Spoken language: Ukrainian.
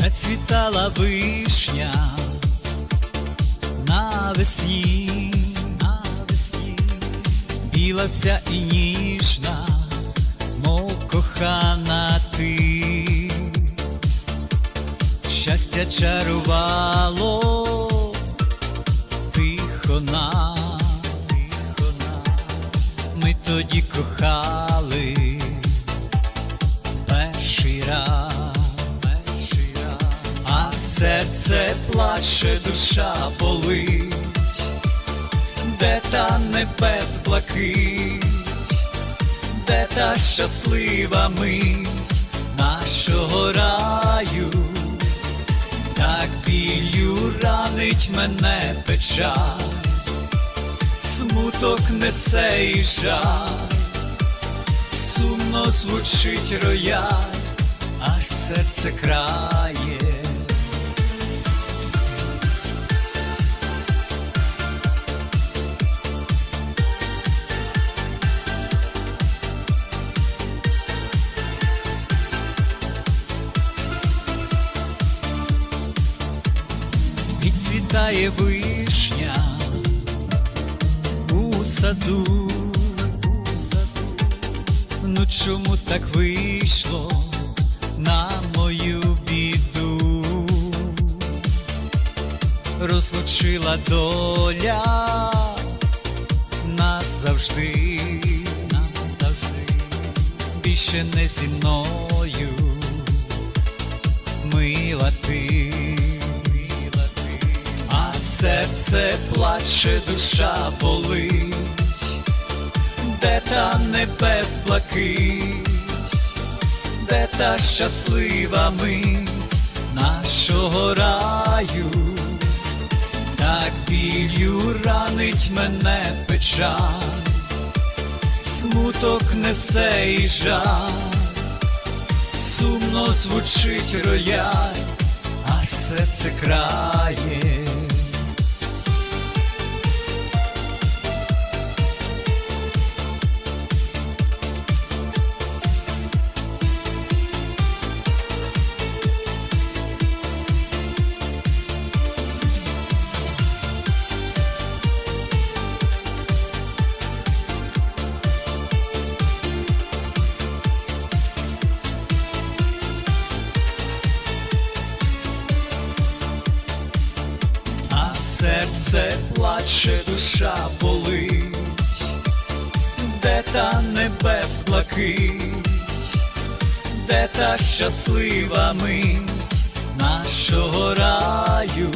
Зацвітала вишня навесні, навесні, біла вся і ніжна, мов кохана ти, щастя чарувало, тихо нам, тихо нам, ми тоді кохали серце плаче, душа болить, де та небес блакить, де та щаслива мить нашого раю, так білью ранить мене печаль, смуток несе і жаль. Сумно звучить рояль, аж серце крає. Відцвітає вишня у саду. Ну чому так вийшло на мою біду? Розлучила доля нас завжди, нас завжди, більше не зі мною, серце плаче, душа болить. Де та небес блакить, де та щаслива мить нашого раю, так білью ранить мене печаль, смуток несе і жаль, сумно звучить рояль, аж серце крає. Серце плаче, душа болить, де та небес блакить, де та щаслива мить нашого раю.